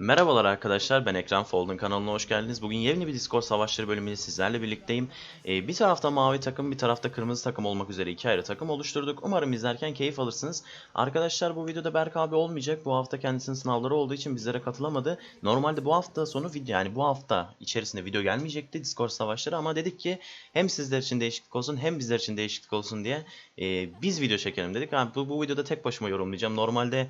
Merhabalar arkadaşlar ben Ekran Fold'un kanalına hoş geldiniz. Bugün yeni bir Discord savaşları bölümüyle sizlerle birlikteyim. Ee, bir tarafta mavi takım bir tarafta kırmızı takım olmak üzere iki ayrı takım oluşturduk. Umarım izlerken keyif alırsınız. Arkadaşlar bu videoda Berk abi olmayacak. Bu hafta kendisinin sınavları olduğu için bizlere katılamadı. Normalde bu hafta sonu video yani bu hafta içerisinde video gelmeyecekti Discord savaşları ama dedik ki hem sizler için değişiklik olsun hem bizler için değişiklik olsun diye e, biz video çekelim dedik. Abi, bu, bu videoda tek başıma yorumlayacağım. Normalde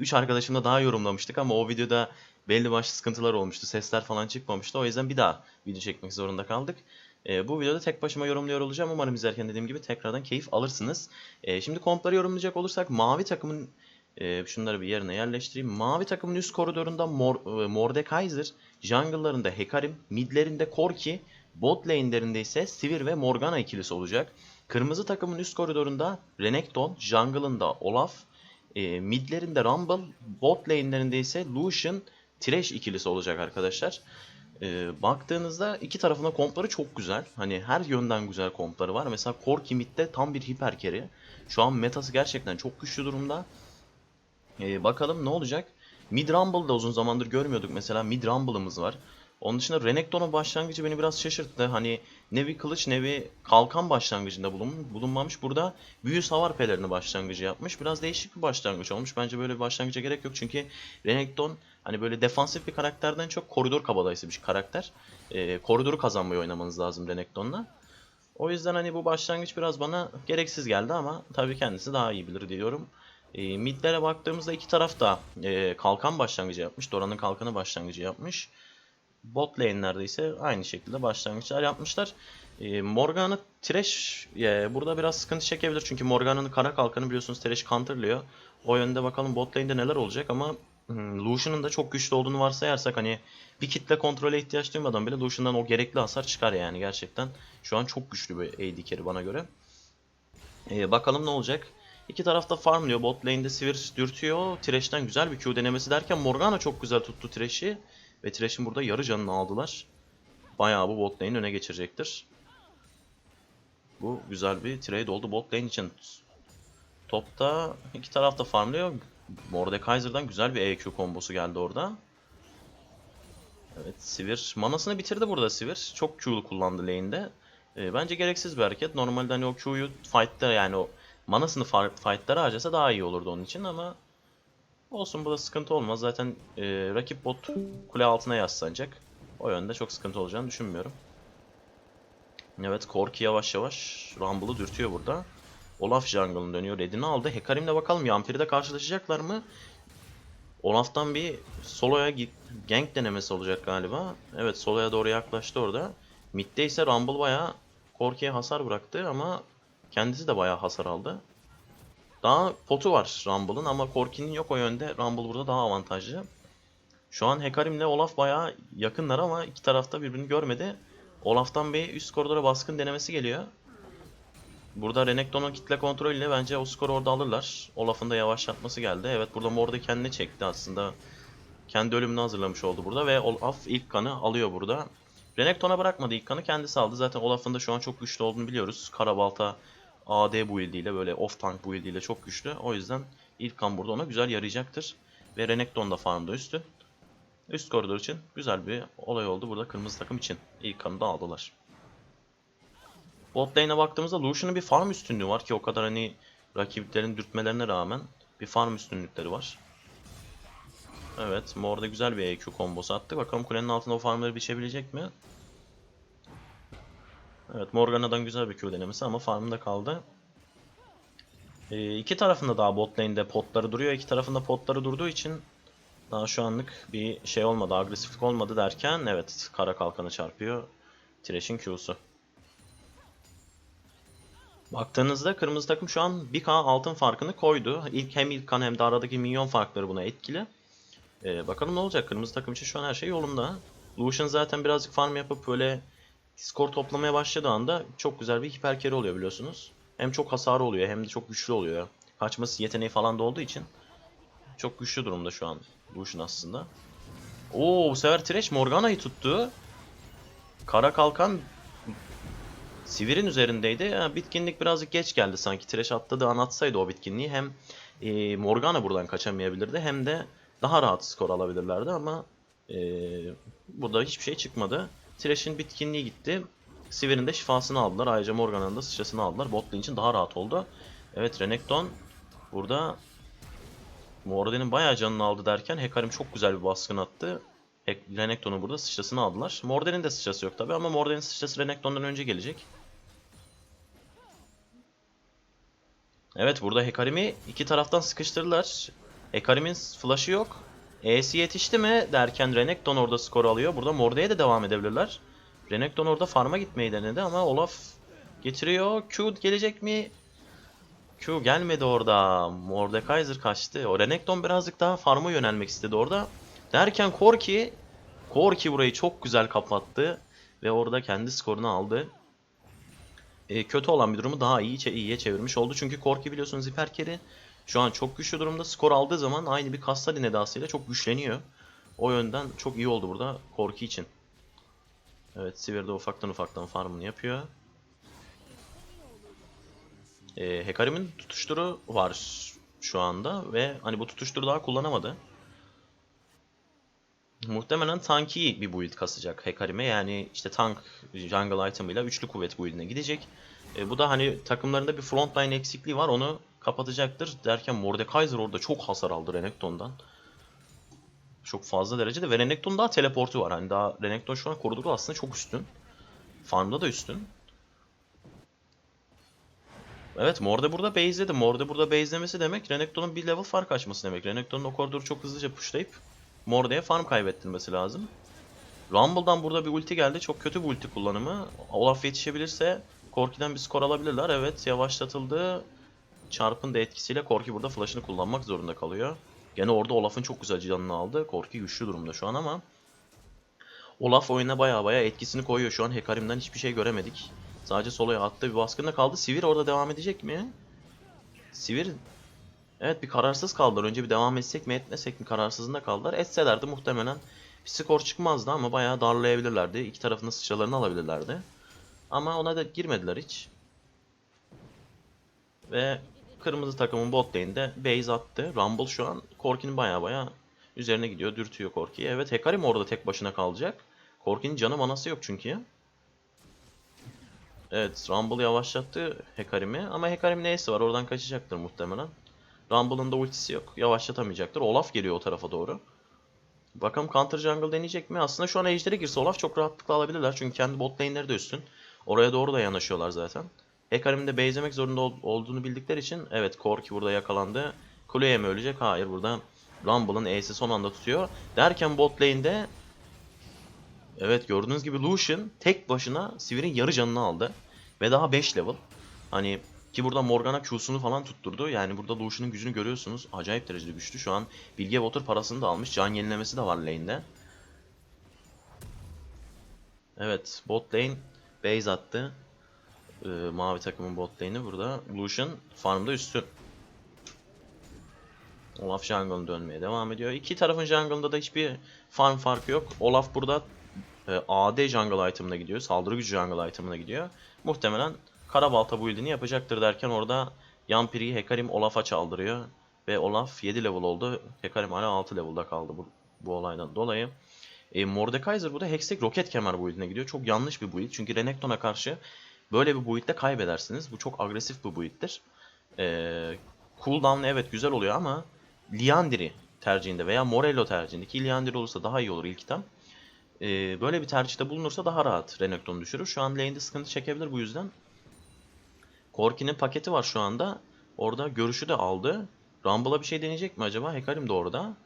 3 arkadaşımla daha yorumlamıştık ama o videoda belli başlı sıkıntılar olmuştu. Sesler falan çıkmamıştı. O yüzden bir daha video çekmek zorunda kaldık. E, bu videoda tek başıma yorumluyor olacağım. Umarım izlerken dediğim gibi tekrardan keyif alırsınız. E, şimdi kompları yorumlayacak olursak mavi takımın e, şunları bir yerine yerleştireyim. Mavi takımın üst koridorunda Mor, e, Mordekaiser, jungle'larında Hekarim, midlerinde Corki, bot lane'lerinde ise Sivir ve Morgana ikilisi olacak. Kırmızı takımın üst koridorunda Renekton, jungle'ında Olaf, e, midlerinde Rumble, bot lane'lerinde ise Lucian, Thresh ikilisi olacak arkadaşlar. E, baktığınızda iki tarafında kompları çok güzel. Hani her yönden güzel kompları var. Mesela Corki midde tam bir hiper carry. Şu an metası gerçekten çok güçlü durumda. E, bakalım ne olacak? Mid Rumble'da uzun zamandır görmüyorduk. Mesela Mid Rumble'ımız var. Onun dışında Renekton'un başlangıcı beni biraz şaşırttı. Hani ne bir kılıç ne bir kalkan başlangıcında bulun, bulunmamış. Burada büyü savar pelerini başlangıcı yapmış. Biraz değişik bir başlangıç olmuş. Bence böyle bir başlangıca gerek yok. Çünkü Renekton hani böyle defansif bir karakterden çok koridor kabadayısı bir karakter. Ee, koridoru kazanmayı oynamanız lazım Renekton'la. O yüzden hani bu başlangıç biraz bana gereksiz geldi ama tabii kendisi daha iyi bilir diyorum. E, midlere baktığımızda iki taraf da e, kalkan başlangıcı yapmış. Doran'ın kalkanı başlangıcı yapmış. Bot lane'lerde ise aynı şekilde başlangıçlar yapmışlar. E, Morgana Thresh e, burada biraz sıkıntı çekebilir. Çünkü Morgana'nın kara kalkanı biliyorsunuz Thresh counterlıyor. O yönde bakalım bot lane'de neler olacak ama Lucian'ın da çok güçlü olduğunu varsayarsak hani bir kitle kontrole ihtiyaç duymadan bile Lucian'dan o gerekli hasar çıkar yani gerçekten. Şu an çok güçlü bir AD carry bana göre. E, bakalım ne olacak. İki tarafta farmlıyor. Bot lane'de Sivir dürtüyor. Thresh'ten güzel bir Q denemesi derken Morgana çok güzel tuttu Thresh'i. Ve Thresh'in burada yarı canını aldılar. Bayağı bu bot lane'i öne geçirecektir. Bu güzel bir trade oldu bot lane için. Topta iki tarafta farmlıyor. Mordekaiser'dan güzel bir EQ kombosu geldi orada. Evet Sivir manasını bitirdi burada Sivir. Çok Q'lu kullandı lane'de. E, bence gereksiz bir hareket. Normalde hani o Q'yu fight'ta yani o manasını fight'lara harcasa daha iyi olurdu onun için ama olsun burada sıkıntı olmaz. Zaten e, rakip bot kule altına yaslanacak. O yönde çok sıkıntı olacağını düşünmüyorum. Evet Korki yavaş yavaş Rumble'ı dürtüyor burada. Olaf jungle'ın dönüyor. Red'ini aldı. Hekarim'le bakalım Yampiri'de karşılaşacaklar mı? Olaf'tan bir soloya gank denemesi olacak galiba. Evet soloya doğru yaklaştı orada. Mid'de ise Rumble bayağı Korki'ye hasar bıraktı ama kendisi de bayağı hasar aldı. Daha potu var Rumble'ın ama Corki'nin yok o yönde. Rumble burada daha avantajlı. Şu an Hekarim'le Olaf bayağı yakınlar ama iki tarafta birbirini görmedi. Olaf'tan bir üst koridora baskın denemesi geliyor. Burada Renekton'un kitle kontrolüyle bence o skoru orada alırlar. Olaf'ın da yavaşlatması geldi. Evet burada Mord'u kendine çekti aslında. Kendi ölümünü hazırlamış oldu burada ve Olaf ilk kanı alıyor burada. Renekton'a bırakmadı ilk kanı kendisi aldı. Zaten Olaf'ın da şu an çok güçlü olduğunu biliyoruz. Karabalta AD build ile böyle off tank build ile çok güçlü. O yüzden ilk kan burada ona güzel yarayacaktır. Ve Renekton da farmda üstü. Üst koridor için güzel bir olay oldu burada kırmızı takım için. İlk kanı da aldılar. Bot lane'e baktığımızda Lucian'ın bir farm üstünlüğü var ki o kadar hani rakiplerin dürtmelerine rağmen bir farm üstünlükleri var. Evet, Mor'da güzel bir EQ kombosu attık. Bakalım kulenin altında o farmları biçebilecek mi? Evet, Morgana'dan güzel bir Q denemesi ama farmında kaldı. Ee, iki tarafında daha bot lane'de potları duruyor. İki tarafında potları durduğu için daha şu anlık bir şey olmadı, agresiflik olmadı derken evet kara kalkanı çarpıyor. Thresh'in Q'su. Baktığınızda kırmızı takım şu an 1k altın farkını koydu. İlk hem ilk kan hem de aradaki minyon farkları buna etkili. Ee, bakalım ne olacak? Kırmızı takım için şu an her şey yolunda. Lucian zaten birazcık farm yapıp böyle skor toplamaya başladığı anda çok güzel bir hiper carry oluyor biliyorsunuz. Hem çok hasarı oluyor hem de çok güçlü oluyor. Kaçması yeteneği falan da olduğu için çok güçlü durumda şu an Lucian aslında. Oo bu sefer Thresh Morgana'yı tuttu. Kara kalkan Sivir'in üzerindeydi. Ya, bitkinlik birazcık geç geldi sanki. Thresh atladı an atsaydı o bitkinliği hem e, Morgana buradan kaçamayabilirdi hem de daha rahat skor alabilirlerdi ama eee, burada hiçbir şey çıkmadı. Thresh'in bitkinliği gitti. Sivir'in de şifasını aldılar. Ayrıca Morgana'nın da sıçrasını aldılar. Bot lane için daha rahat oldu. Evet Renekton burada Morden'in bayağı canını aldı derken Hekarim çok güzel bir baskın attı. Renekton'un burada sıçrasını aldılar. Morden'in de sıçrası yok tabi ama Morden'in sıçrası Renekton'dan önce gelecek. Evet burada Hekarim'i iki taraftan sıkıştırdılar. Hekarim'in flash'ı yok. E'si yetişti mi derken Renekton orada skor alıyor. Burada Morde'ye de devam edebilirler. Renekton orada farm'a gitmeyi denedi ama Olaf getiriyor. Q gelecek mi? Q gelmedi orada. Mordekaiser kaçtı. O Renekton birazcık daha farm'a yönelmek istedi orada. Derken Korki Korki burayı çok güzel kapattı ve orada kendi skorunu aldı. E, kötü olan bir durumu daha iyi iyiye çevirmiş oldu. Çünkü Korki biliyorsunuz hiperkeri şu an çok güçlü durumda. Skor aldığı zaman aynı bir Kassadin edasıyla çok güçleniyor. O yönden çok iyi oldu burada Korki için. Evet Sivir de ufaktan ufaktan farmını yapıyor. E, Hekarim'in tutuşturu var şu anda ve hani bu tutuşturu daha kullanamadı. Muhtemelen tanki bir build kasacak Hekarim'e yani işte tank jungle item'ıyla üçlü kuvvet build'ine gidecek. E, bu da hani takımlarında bir frontline eksikliği var onu kapatacaktır derken Mordekaiser orada çok hasar aldı Renekton'dan. Çok fazla derecede ve Renekton'un daha teleportu var. Hani daha Renekton şu an koridoru aslında çok üstün. Farm'da da üstün. Evet Morde burada base'ledi. Morde burada base'lemesi demek Renekton'un bir level fark açması demek. Renekton'un o koridoru çok hızlıca pushlayıp Morde'ye farm kaybettirmesi lazım. Rumble'dan burada bir ulti geldi. Çok kötü bir ulti kullanımı. Olaf yetişebilirse Korki'den bir skor alabilirler. Evet yavaşlatıldı. Çarpın da etkisiyle Korki burada flash'ını kullanmak zorunda kalıyor. Gene orada Olaf'ın çok güzel canını aldı. Korki güçlü durumda şu an ama Olaf oyuna baya baya etkisini koyuyor. Şu an Hekarim'den hiçbir şey göremedik. Sadece soloya attığı bir baskında kaldı. Sivir orada devam edecek mi? Sivir Evet bir kararsız kaldılar. Önce bir devam etsek mi etmesek mi kararsızında kaldılar. Etselerdi muhtemelen bir skor çıkmazdı ama bayağı darlayabilirlerdi. İki tarafın da sıçralarını alabilirlerdi. Ama ona da girmediler hiç. Ve kırmızı takımın bot lane'de base attı. Rumble şu an Korki'nin baya baya üzerine gidiyor. Dürtüyor Korki'yi. Evet Hekarim orada tek başına kalacak. Korki'nin canı manası yok çünkü. Evet Rumble yavaşlattı Hekarim'i ama Hekarim'in neyse var oradan kaçacaktır muhtemelen. Rumble'ın da ultisi yok. Yavaşlatamayacaktır. Olaf geliyor o tarafa doğru. Bakalım Counter Jungle deneyecek mi? Aslında şu an Ejder'e girse Olaf çok rahatlıkla alabilirler. Çünkü kendi bot lane'leri de üstün. Oraya doğru da yanaşıyorlar zaten. Hekarim'in de base'lemek zorunda ol- olduğunu bildikleri için evet Korki burada yakalandı. Kuleye mi ölecek? Hayır burada Rumble'ın E'si son anda tutuyor. Derken bot lane'de Evet gördüğünüz gibi Lucian tek başına Sivir'in yarı canını aldı. Ve daha 5 level. Hani ki burada Morgana Q'sunu falan tutturdu. Yani burada Lucian'ın gücünü görüyorsunuz. Acayip derecede güçlü. Şu an Bilge Water parasını da almış. Can yenilemesi de var lane'de. Evet bot lane base attı. Ee, mavi takımın bot lane'i burada. Lucian farmda üstün. Olaf jungle'ın dönmeye devam ediyor. İki tarafın jungle'ında da hiçbir farm farkı yok. Olaf burada e, AD jungle item'ına gidiyor. Saldırı gücü jungle item'ına gidiyor. Muhtemelen Karabalta build'ini yapacaktır derken orada Yampiri'yi Hekarim Olaf'a çaldırıyor. Ve Olaf 7 level oldu. Hekarim hala 6 level'da kaldı bu, bu olaydan dolayı. E, Mordekaiser burada Hextech Roket Kemer build'ine gidiyor. Çok yanlış bir build. Çünkü Renekton'a karşı böyle bir build'de kaybedersiniz. Bu çok agresif bir build'dir. E, cooldown evet güzel oluyor ama Liandry tercihinde veya Morello tercihinde ki Liandry olursa daha iyi olur ilk item. E, böyle bir tercihte bulunursa daha rahat Renekton'u düşürür. Şu an lane'de sıkıntı çekebilir bu yüzden. Korki'nin paketi var şu anda. Orada görüşü de aldı. Rumble'a bir şey deneyecek mi acaba? Hekarim de orada.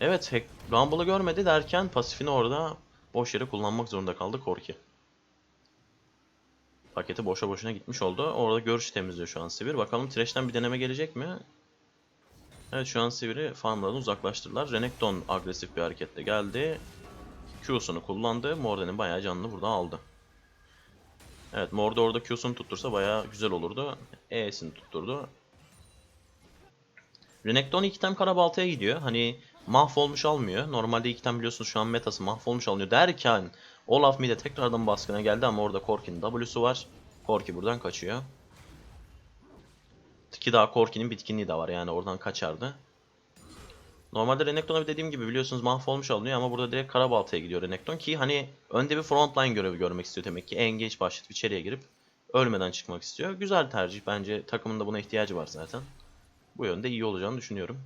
Evet, Rumble'ı görmedi derken pasifini orada boş yere kullanmak zorunda kaldı Korki. Paketi boşa boşuna gitmiş oldu. Orada görüş temizliyor şu an Sivir. Bakalım Thresh'ten bir deneme gelecek mi? Evet şu an Sivir'i farmlardan uzaklaştırdılar. Renekton agresif bir hareketle geldi. Q'sunu kullandı. Morden'in bayağı canını burada aldı. Evet Morde orada Q'sunu tuttursa bayağı güzel olurdu. E'sini tutturdu. Renekton ilk item Karabalta'ya gidiyor. Hani mahvolmuş almıyor. Normalde ilk item biliyorsunuz şu an metası mahvolmuş alınıyor derken Olaf mid'e tekrardan baskına geldi ama orada Korki'nin W'su var. Korki buradan kaçıyor. Ki daha Korki'nin bitkinliği de var yani oradan kaçardı. Normalde Renekton'a dediğim gibi biliyorsunuz mahvolmuş alınıyor ama burada direkt Karabalta'ya gidiyor Renekton ki hani önde bir frontline görevi görmek istiyor demek ki. Engage başlatıp içeriye girip ölmeden çıkmak istiyor. Güzel tercih bence takımın da buna ihtiyacı var zaten. Bu yönde iyi olacağını düşünüyorum.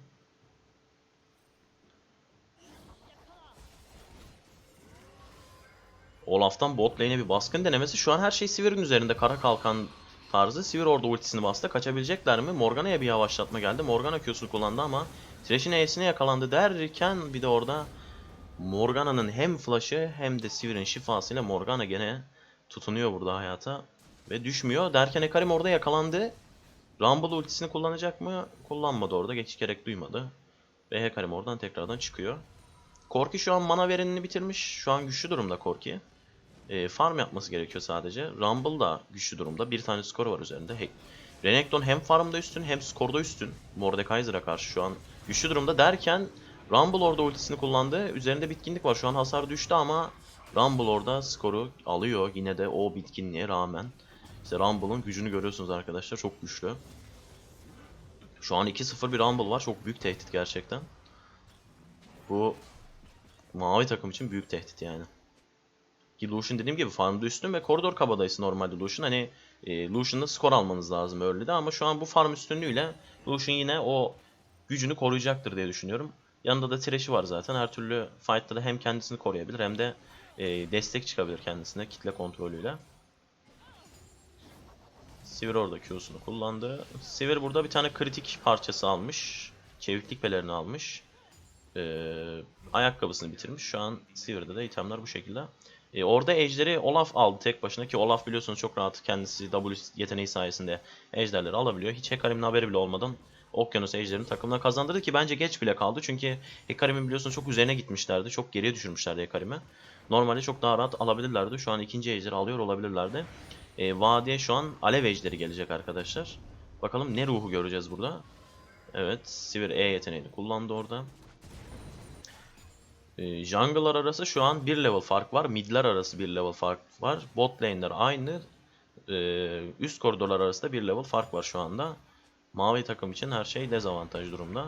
Olaf'tan bot lane'e bir baskın denemesi. Şu an her şey Sivir'in üzerinde. Kara kalkan tarzı. Sivir orada ultisini bastı. Kaçabilecekler mi? Morgana'ya bir yavaşlatma geldi. Morgana Q'sunu kullandı ama Thresh'in E'sine yakalandı derken bir de orada Morgana'nın hem flash'ı hem de Sivir'in şifasıyla Morgana gene tutunuyor burada hayata. Ve düşmüyor. Derken Ekarim orada yakalandı. Rumble ultisini kullanacak mı? Kullanmadı orada. Geçiş gerek duymadı. Ve Hekarim oradan tekrardan çıkıyor. Korki şu an mana verenini bitirmiş. Şu an güçlü durumda Korki. E, farm yapması gerekiyor sadece. Rumble da güçlü durumda. Bir tane skoru var üzerinde. He Renekton hem farmda üstün hem skorda üstün. Mordekaiser'a karşı şu an güçlü durumda derken Rumble orada ultisini kullandı. Üzerinde bitkinlik var. Şu an hasar düştü ama Rumble orada skoru alıyor yine de o bitkinliğe rağmen. İşte Rumble'ın gücünü görüyorsunuz arkadaşlar. Çok güçlü. Şu an 2-0 bir Rumble var. Çok büyük tehdit gerçekten. Bu mavi takım için büyük tehdit yani. Ki Lucian dediğim gibi farmda üstün ve koridor kabadayısı normalde Lucian. Hani e, Lucian'da skor almanız lazım öyle de ama şu an bu farm üstünlüğüyle Lucian yine o gücünü koruyacaktır diye düşünüyorum. Yanında da Thresh'i var zaten. Her türlü fight'ta da hem kendisini koruyabilir hem de e, destek çıkabilir kendisine kitle kontrolüyle. Sivir orada Q'sunu kullandı. Sivir burada bir tane kritik parçası almış. Çeviklik pelerini almış. Ee, ayakkabısını bitirmiş. Şu an Sivir'de de itemler bu şekilde. Ee, orada ejderi Olaf aldı tek başına ki Olaf biliyorsunuz çok rahat kendisi W yeteneği sayesinde ejderleri alabiliyor. Hiç Hekarim'in haberi bile olmadan Okyanus ejderini takımına kazandırdı ki bence geç bile kaldı. Çünkü Hekarim'in biliyorsunuz çok üzerine gitmişlerdi. Çok geriye düşürmüşlerdi Hekarim'i. Normalde çok daha rahat alabilirlerdi. Şu an ikinci ejderi alıyor olabilirlerdi. E, vadiye şu an alev ejderi gelecek arkadaşlar. Bakalım ne ruhu göreceğiz burada. Evet, Sivir E yeteneğini kullandı orada. E, jungle'lar arası şu an bir level fark var. Mid'ler arası bir level fark var. Bot lane'ler aynı. E, üst koridorlar arasında bir level fark var şu anda. Mavi takım için her şey dezavantaj durumda.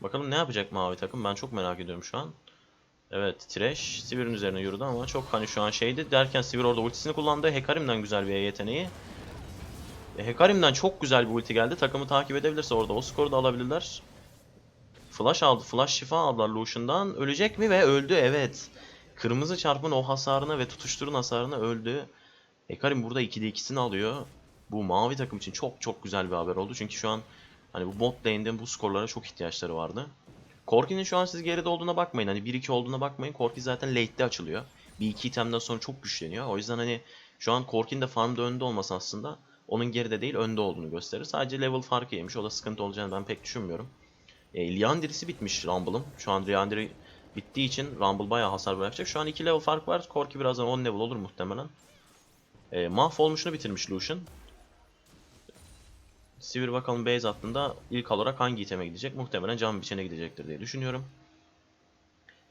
Bakalım ne yapacak mavi takım ben çok merak ediyorum şu an. Evet Thresh Sivir'in üzerine yürüdü ama çok hani şu an şeydi derken Sivir orada ultisini kullandı. Hekarim'den güzel bir yeteneği. E, Hekarim'den çok güzel bir ulti geldi. Takımı takip edebilirse orada o skoru da alabilirler. Flash aldı. Flash şifa aldılar Lucian'dan. Ölecek mi ve öldü evet. Kırmızı çarpın o hasarına ve tutuşturun hasarına öldü. Hekarim burada 2'de 2'sini alıyor. Bu mavi takım için çok çok güzel bir haber oldu. Çünkü şu an hani bu bot lane'de bu skorlara çok ihtiyaçları vardı. Korki'nin şu an siz geride olduğuna bakmayın. Hani 1-2 olduğuna bakmayın. Korki zaten late'de açılıyor. Bir iki itemden sonra çok güçleniyor. O yüzden hani şu an Korki'nin de farmda önde olması aslında onun geride değil önde olduğunu gösterir. Sadece level farkı yemiş. O da sıkıntı olacağını ben pek düşünmüyorum. E, Liandir'isi bitmiş Rumble'ın. Şu an Liandir'i bittiği için Rumble bayağı hasar bırakacak. Şu an 2 level fark var. Korki birazdan 10 level olur muhtemelen. E, mahvolmuşunu bitirmiş Lucian. Sivir bakalım base hattında ilk olarak hangi iteme gidecek? Muhtemelen cam biçene gidecektir diye düşünüyorum.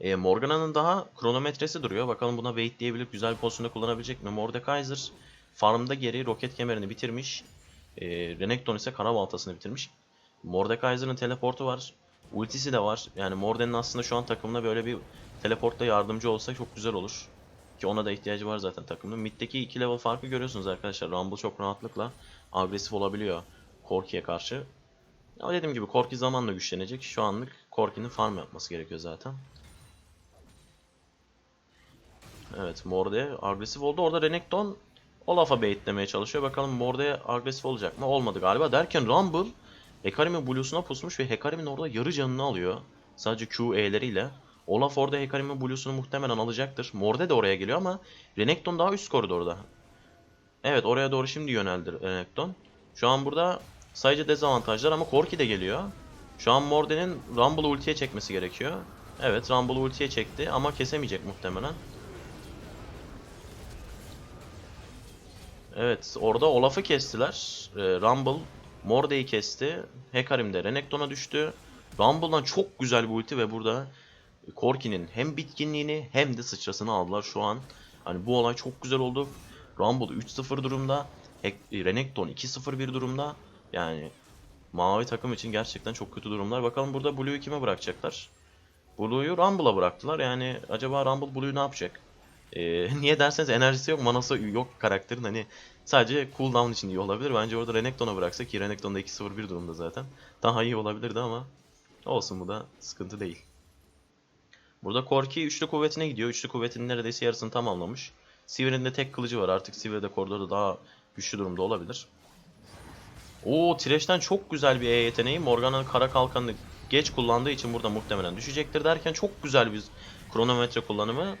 E, Morgana'nın daha kronometresi duruyor. Bakalım buna wait diyebilip güzel bir pozisyonda kullanabilecek mi? Mordekaiser farmda geri roket kemerini bitirmiş. E, Renekton ise kara baltasını bitirmiş. Mordekaiser'ın teleportu var. Ultisi de var. Yani Morden'in aslında şu an takımına böyle bir teleportta yardımcı olsa çok güzel olur. Ki ona da ihtiyacı var zaten takımın. Mid'deki 2 level farkı görüyorsunuz arkadaşlar. Rumble çok rahatlıkla agresif olabiliyor. Korki'ye karşı. Ama dediğim gibi Korki zamanla güçlenecek. Şu anlık Korki'nin farm yapması gerekiyor zaten. Evet Morde agresif oldu. Orada Renekton Olaf'a baitlemeye çalışıyor. Bakalım Morde agresif olacak mı? Olmadı galiba. Derken Rumble Hekarim'in Blue'suna pusmuş ve Hekarim'in orada yarı canını alıyor. Sadece Q, E'leriyle. Olaf orada Hekarim'in Blue'sunu muhtemelen alacaktır. Morde de oraya geliyor ama Renekton daha üst koridorda. Evet oraya doğru şimdi yöneldi Renekton. Şu an burada sadece dezavantajlar ama Korki de geliyor. Şu an Morden'in Rumble'ı ultiye çekmesi gerekiyor. Evet Rumble'ı ultiye çekti ama kesemeyecek muhtemelen. Evet orada Olaf'ı kestiler. Ee, Rumble Morde'yi kesti. Hekarim de Renekton'a düştü. Rumble'dan çok güzel bir ulti ve burada Korki'nin hem bitkinliğini hem de sıçrasını aldılar şu an. Hani bu olay çok güzel oldu. Rumble 3-0 durumda. Renekton 2-0 bir durumda. Yani mavi takım için gerçekten çok kötü durumlar. Bakalım burada Blue'yu kime bırakacaklar? Blue'yu Rumble'a bıraktılar. Yani acaba Rumble Blue'yu ne yapacak? Ee, niye derseniz enerjisi yok, manası yok karakterin. Hani sadece cooldown için iyi olabilir. Bence orada Renekton'a bıraksa ki Renekton da 2-0-1 durumda zaten. Daha iyi olabilirdi ama olsun bu da sıkıntı değil. Burada Corki üçlü kuvvetine gidiyor. Üçlü kuvvetinin neredeyse yarısını tamamlamış. Sivir'in de tek kılıcı var. Artık Sivir de koridorda daha güçlü durumda olabilir. Oo Thresh'ten çok güzel bir E yeteneği. Morgana'nın kara kalkanını geç kullandığı için burada muhtemelen düşecektir derken çok güzel bir kronometre kullanımı.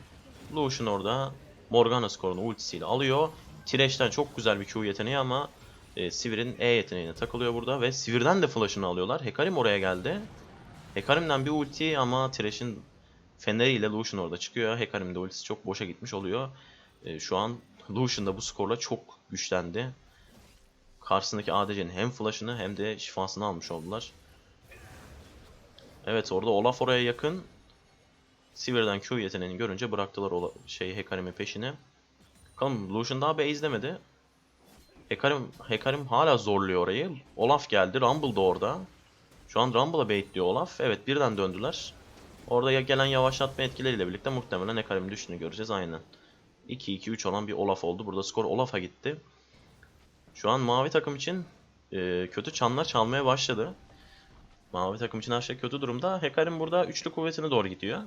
Lucian orada Morgana skorunu ultisiyle alıyor. Thresh'ten çok güzel bir Q yeteneği ama e, Sivir'in E yeteneğine takılıyor burada ve Sivir'den de flash'ını alıyorlar. Hekarim oraya geldi. Hekarim'den bir ulti ama Thresh'in feneriyle Lucian orada çıkıyor. Hekarim'in ultisi çok boşa gitmiş oluyor. E, şu an Lucian da bu skorla çok güçlendi. Karşısındaki ADC'nin hem flash'ını hem de şifasını almış oldular. Evet orada Olaf oraya yakın. Sivir'den Q yeteneğini görünce bıraktılar Ola şey Hekarim'in peşine. Bakalım Lucian daha base'lemedi. Hekarim, Hekarim hala zorluyor orayı. Olaf geldi. Rumble da orada. Şu an Rumble'a baitliyor Olaf. Evet birden döndüler. Orada ya gelen yavaşlatma etkileriyle birlikte muhtemelen Hekarim'in düştüğünü göreceğiz aynen. 2-2-3 olan bir Olaf oldu. Burada skor Olaf'a gitti. Şu an mavi takım için e, kötü çanlar çalmaya başladı. Mavi takım için her şey kötü durumda. Hekarim burada üçlü kuvvetine doğru gidiyor.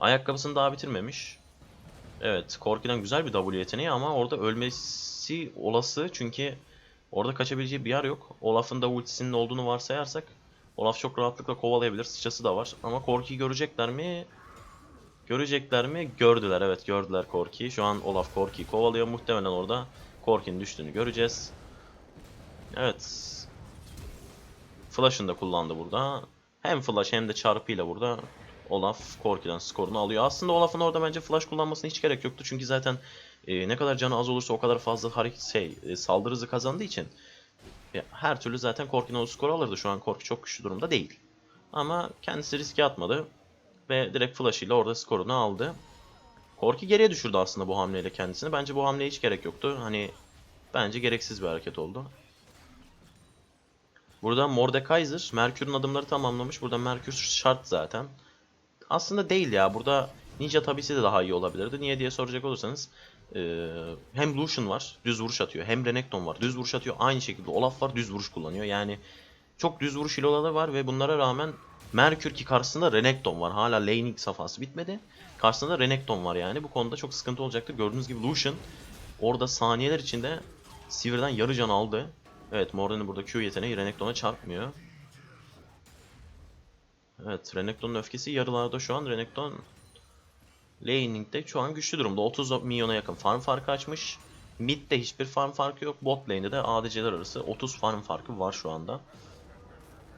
Ayakkabısını daha bitirmemiş. Evet, Korki'den güzel bir W yeteneği ama orada ölmesi olası çünkü orada kaçabileceği bir yer yok. Olaf'ın da ultisinin olduğunu varsayarsak Olaf çok rahatlıkla kovalayabilir. Sıçrası da var. Ama Korki'yi görecekler mi? Görecekler mi? Gördüler. Evet gördüler Korki'yi. Şu an Olaf Korki'yi kovalıyor. Muhtemelen orada Korki'nin düştüğünü göreceğiz. Evet. Flash'ını da kullandı burada. Hem Flash hem de çarpıyla burada Olaf Korki'den skorunu alıyor. Aslında Olaf'ın orada bence Flash kullanmasına hiç gerek yoktu. Çünkü zaten e, ne kadar canı az olursa o kadar fazla hareket şey, e, saldırı hızı kazandığı için e, her türlü zaten Korki'nin o skoru alırdı. Şu an Korki çok güçlü durumda değil. Ama kendisi riske atmadı. Ve direkt Flash ile orada skorunu aldı. Korki geriye düşürdü aslında bu hamleyle kendisini. Bence bu hamleye hiç gerek yoktu. Hani bence gereksiz bir hareket oldu. Burada Mordekaiser, Merkür'ün adımları tamamlamış. Burada Merkür şart zaten. Aslında değil ya. Burada Ninja tabisi de daha iyi olabilirdi. Niye diye soracak olursanız e, hem Lucian var, düz vuruş atıyor. Hem Renekton var, düz vuruş atıyor. Aynı şekilde Olaf var, düz vuruş kullanıyor. Yani çok düz vuruş iloları var ve bunlara rağmen Merkür ki karşısında Renekton var. Hala laning safhası bitmedi. Karşısında Renekton var yani. Bu konuda çok sıkıntı olacaktır. Gördüğünüz gibi Lucian orada saniyeler içinde Sivir'den yarı can aldı. Evet Morden'in burada Q yeteneği Renekton'a çarpmıyor. Evet Renekton'un öfkesi yarılarda şu an. Renekton laning'de şu an güçlü durumda. 30 milyona yakın farm farkı açmış. Mid'de hiçbir farm farkı yok. Bot lane'de de ADC'ler arası 30 farm farkı var şu anda.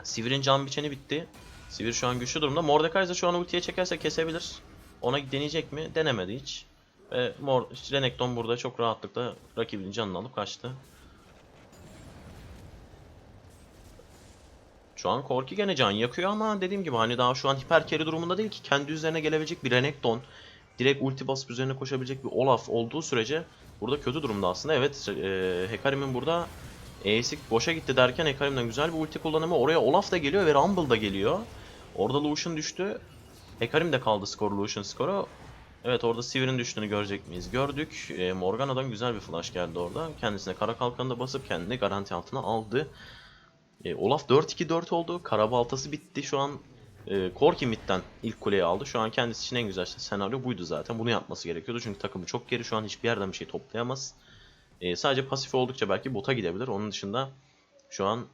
Sivir'in can biçeni bitti. Sivir şu an güçlü durumda. Mordekaiser şu an ultiye çekerse kesebilir. Ona deneyecek mi? Denemedi hiç. Ve Mor Renekton burada çok rahatlıkla rakibinin canını alıp kaçtı. Şu an Korki gene can yakıyor ama dediğim gibi hani daha şu an hiper carry durumunda değil ki kendi üzerine gelebilecek bir Renekton, direkt ulti basıp üzerine koşabilecek bir Olaf olduğu sürece burada kötü durumda aslında. Evet, e, Hekarim'in burada E'si boşa gitti derken Hekarim'den güzel bir ulti kullanımı. Oraya Olaf da geliyor ve Rumble da geliyor. Orada Lucian düştü. Hekarim de kaldı skor Lucian skoru. Evet orada Sivir'in düştüğünü görecek miyiz? Gördük. E, Morgana'dan güzel bir flash geldi orada. Kendisine kara kalkanı basıp kendini garanti altına aldı. E, Olaf 4-2-4 oldu. Karabaltası bitti. Şu an e, Korki midden ilk kuleyi aldı. Şu an kendisi için en güzel senaryo buydu zaten. Bunu yapması gerekiyordu. Çünkü takımı çok geri. Şu an hiçbir yerden bir şey toplayamaz. E, sadece pasif oldukça belki bota gidebilir. Onun dışında şu an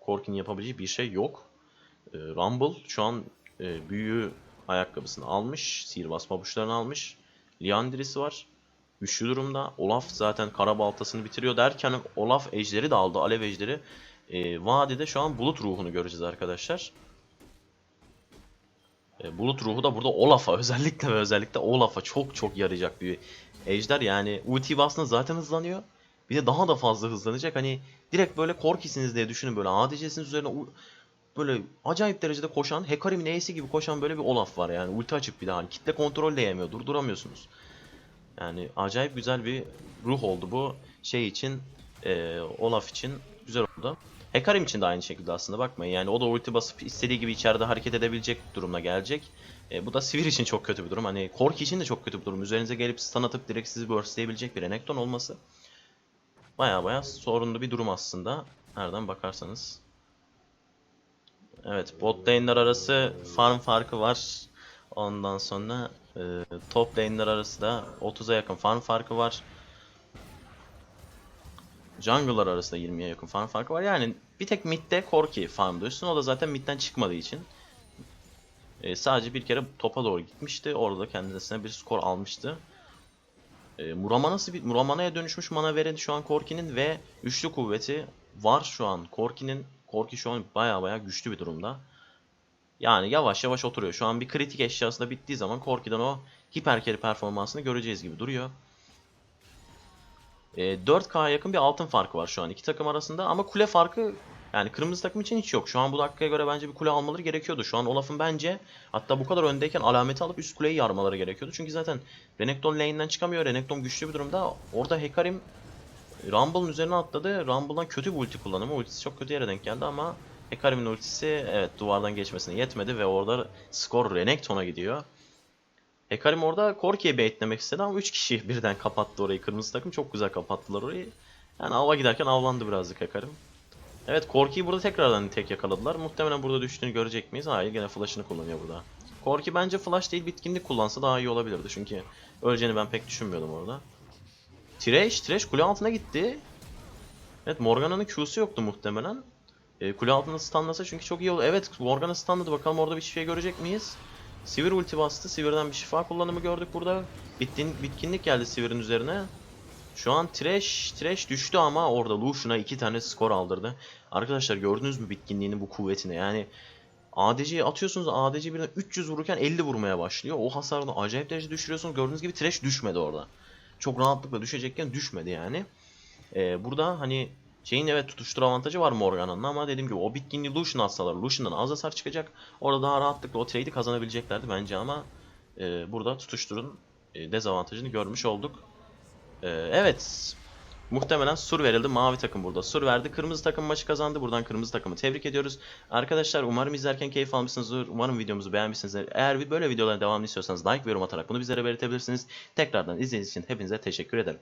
Korki'nin yapabileceği bir şey yok. E, Rumble şu an e, büyü ayakkabısını almış. Sihirbaz pabuçlarını almış. Liandry'si var. Güçlü durumda. Olaf zaten kara baltasını bitiriyor derken Olaf ejderi de aldı. Alev ejderi. E, vadide şu an bulut ruhunu göreceğiz arkadaşlar. E, bulut ruhu da burada Olaf'a özellikle ve özellikle Olaf'a çok çok yarayacak bir ejder. Yani ulti bastığında zaten hızlanıyor. Bir de daha da fazla hızlanacak. Hani direkt böyle korkisiniz diye düşünün böyle ADC'siniz üzerine böyle acayip derecede koşan Hekarim'in E'si gibi koşan böyle bir Olaf var yani. Ulti açıp bir daha hani kitle kontrol de yemiyor. Durduramıyorsunuz. Yani acayip güzel bir ruh oldu bu şey için. e, Olaf için güzel oldu. Hekarim için de aynı şekilde aslında bakmayın. Yani o da ulti basıp istediği gibi içeride hareket edebilecek durumuna gelecek. E, bu da Sivir için çok kötü bir durum. Hani Korki için de çok kötü bir durum. Üzerinize gelip stun atıp direkt sizi burstleyebilecek bir Renekton olması. Baya baya sorunlu bir durum aslında. Nereden bakarsanız. Evet bot lane'ler arası farm farkı var. Ondan sonra e, top lane'ler arası da 30'a yakın farm farkı var. Jungle'lar arasında 20'ye yakın farm farkı var. Yani bir tek midde Corki farm duysun. O da zaten midden çıkmadığı için. E, sadece bir kere topa doğru gitmişti. Orada kendisine bir skor almıştı. E, Muramana'sı bir Muramana'ya dönüşmüş mana veren şu an Corki'nin ve üçlü kuvveti var şu an. Corki'nin Corki şu an baya baya güçlü bir durumda. Yani yavaş yavaş oturuyor. Şu an bir kritik eşyası da bittiği zaman Corki'den o hiper carry performansını göreceğiz gibi duruyor. E, 4K yakın bir altın farkı var şu an iki takım arasında ama kule farkı yani kırmızı takım için hiç yok. Şu an bu dakikaya göre bence bir kule almaları gerekiyordu. Şu an Olaf'ın bence hatta bu kadar öndeyken alameti alıp üst kuleyi yarmaları gerekiyordu. Çünkü zaten Renekton lane'den çıkamıyor. Renekton güçlü bir durumda. Orada Hekarim Rumble'ın üzerine atladı. Rumble'dan kötü bir ulti kullanımı. Ultisi çok kötü yere denk geldi ama Hekarim'in ultisi evet duvardan geçmesine yetmedi ve orada skor Renekton'a gidiyor. Hekarim orada Korki'ye baitlemek istedi ama 3 kişi birden kapattı orayı. Kırmızı takım çok güzel kapattılar orayı. Yani ava giderken avlandı birazcık Hekarim. Evet Korki'yi burada tekrardan tek yakaladılar. Muhtemelen burada düştüğünü görecek miyiz? Hayır gene flash'ını kullanıyor burada. Korki bence flash değil bitkinlik kullansa daha iyi olabilirdi. Çünkü öleceğini ben pek düşünmüyordum orada. Thresh, Thresh kule altına gitti. Evet Morgana'nın Q'su yoktu muhtemelen. E, kule altında stunlasa çünkü çok iyi oldu. Evet Morgana stunladı bakalım orada bir şey görecek miyiz? Sivir ulti bastı. Sivir'den bir şifa kullanımı gördük burada. Bittin, bitkinlik geldi Sivir'in üzerine. Şu an Thresh, Thresh düştü ama orada Lucian'a iki tane skor aldırdı. Arkadaşlar gördünüz mü bitkinliğini bu kuvvetini? Yani ADC'yi atıyorsunuz ADC birden 300 vururken 50 vurmaya başlıyor. O hasarını acayip derecede düşürüyorsunuz. Gördüğünüz gibi Thresh düşmedi orada. Çok rahatlıkla düşecekken düşmedi yani. Ee, burada hani şeyin evet tutuştur avantajı var Morgana'nın ama dediğim gibi o bitkinliği Lucian atsalar Lucian'dan az hasar çıkacak. Orada daha rahatlıkla o trade'i kazanabileceklerdi bence ama e, burada tutuşturun e, dezavantajını görmüş olduk. E, evet Muhtemelen sur verildi. Mavi takım burada sur verdi. Kırmızı takım maçı kazandı. Buradan kırmızı takımı tebrik ediyoruz. Arkadaşlar umarım izlerken keyif almışsınızdır. Umarım videomuzu beğenmişsinizdir. Eğer böyle videoların devamını istiyorsanız like ve yorum atarak bunu bizlere belirtebilirsiniz. Tekrardan izlediğiniz için hepinize teşekkür ederim.